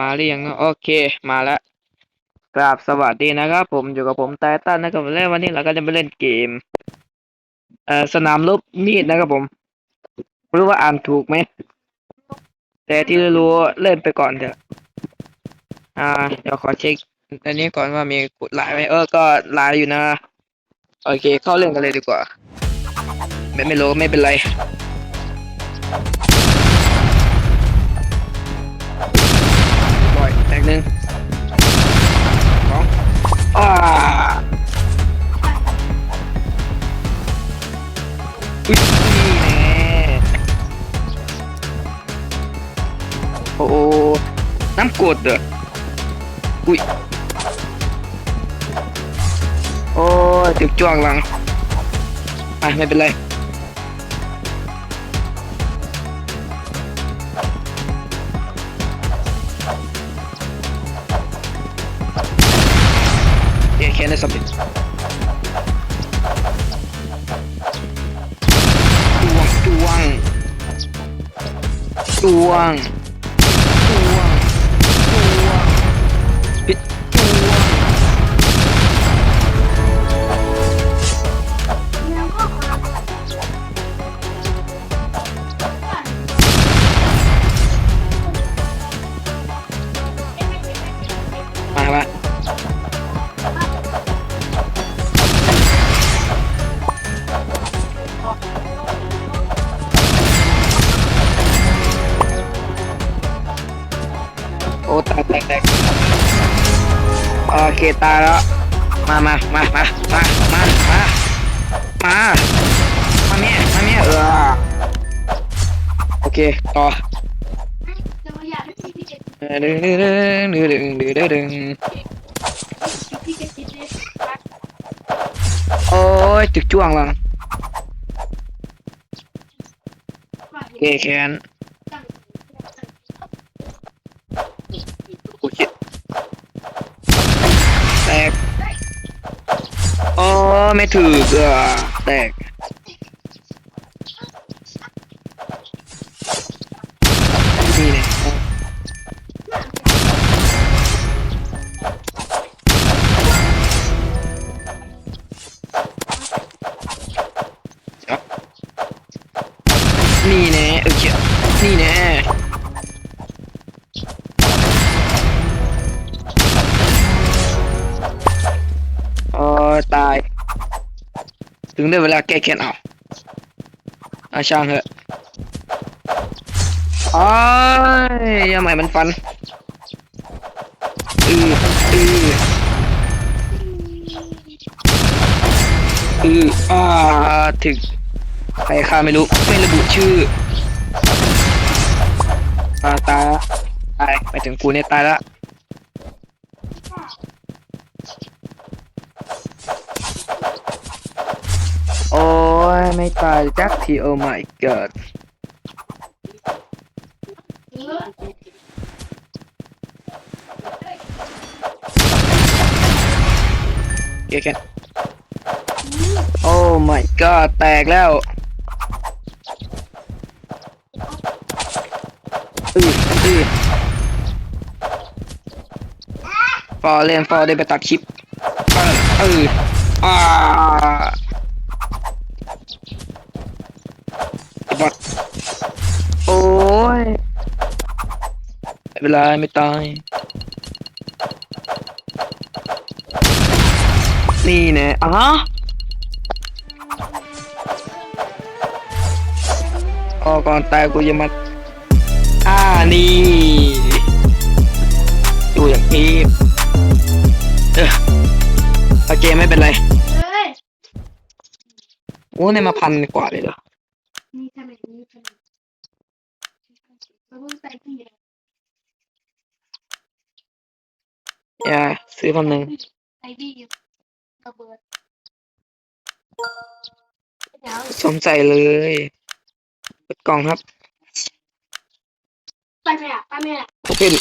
มาหรือยังอะโอเคมาแล้วกราบสวัสดีนะครับ ผมอยู่กับผมไตตันนะครับและวันนี้เราก็จะมาเล่นเกม เอ่อสนามรบมีดนะครับผมไม่รู้ว่าอ่านถูกไหมแต่ที่รู้เล่นไปก่อนเถอะ อ่า เดี๋ยวขอเช็คอันนี้ก่อนว่ามีกดไลน์ไหมเออก็ไลน์อยู่นะ โอเค เข้าเรื่องกันเลยดีกว่า ไม่ไม่รู้ไม่เป็นไร น้ำกดเหรออุ้ย โอ้ยจุกจ้วงหลังอะไม่เป็นไรเอ๊ะแค่ได้สำเร็จจวงจวงจวง โอ้ตายแตกแตกโอเคตายแล้วมามามา อไม่ถือเออแตกนี่เลยนี่แน่เออเชี่ยนี่แน่ ถึงได้เวลาแก้แค้นเอาอาช่างเถอะโอ้ยยังไงมันฟันอืออืออืออ่าถึงใครข้าไม่รู้ ไม่ระบุชื่ออ่าตาตายไปถึงกูเนี่ยตายละ ไม่ตายจักทีโอ้ my god เก๊กโอ้ my god แตกแล้วอืออือฟอเล่นฟอได้ไปตัดคลิปออเอออ่า บอทโอ้ยไม่เป็นไรไม่ตาย นี่แน่อะออกก่อนตายกูจะมาอ่านี่ดูอย่างนี้เออโอเคไม่เป็นไร โอ้เนี่ยมาพันกว่าเลยเหรอ นี่ทำไมนี่ทำไมเราเพิ่งใส่ที่อย่าซื้อพันหนึ่งไอดีระเบิดเดี๋ยวสมใจเลยเปิดกล่องครับ ไปไหมอะไปไหมอะโอเคดิ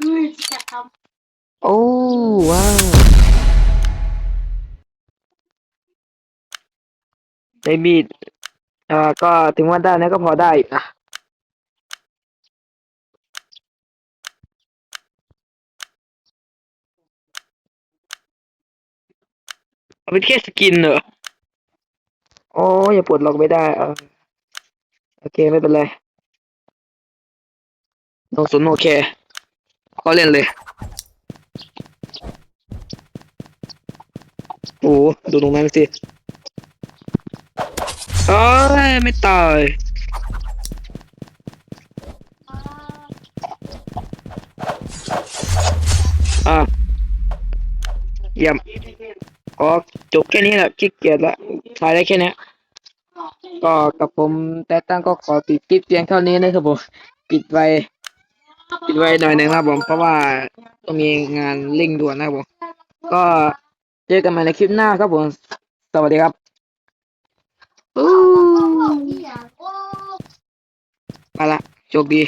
เฮ้ยจะทโอ้ว้าว ได้มีดเอ่อก็ถึงว่าได้นะก็พอได้อยู่นะเอาเป็นแค่สกินเหรอ โอ้อย่าปลดล็อกไม่ได้เออโอเค ไม่เป็นไรโนสุนโอเคก็เล่นเลย โอ้โหดูตรงนั้นสิ เอ้ยไม่ตายอะเยี่ยมก็จบแค่นี้แหละขี้เกียจละถ่ายได้แค่นี้ก็กับผมแต่ตั้งก็ขอปิดคลิปเพียงเท่านี้นะครับผมปิดไว้ปิดไว้หน่อยหนึ่งนะครับผมเพราะว่าต้องมีงานเร่งด่วนนะครับผมก็เจอกันใหม่ในคลิปหน้าครับผม สวัสดีครับอู้ เนี่ยโอ้ ไปละโชคดี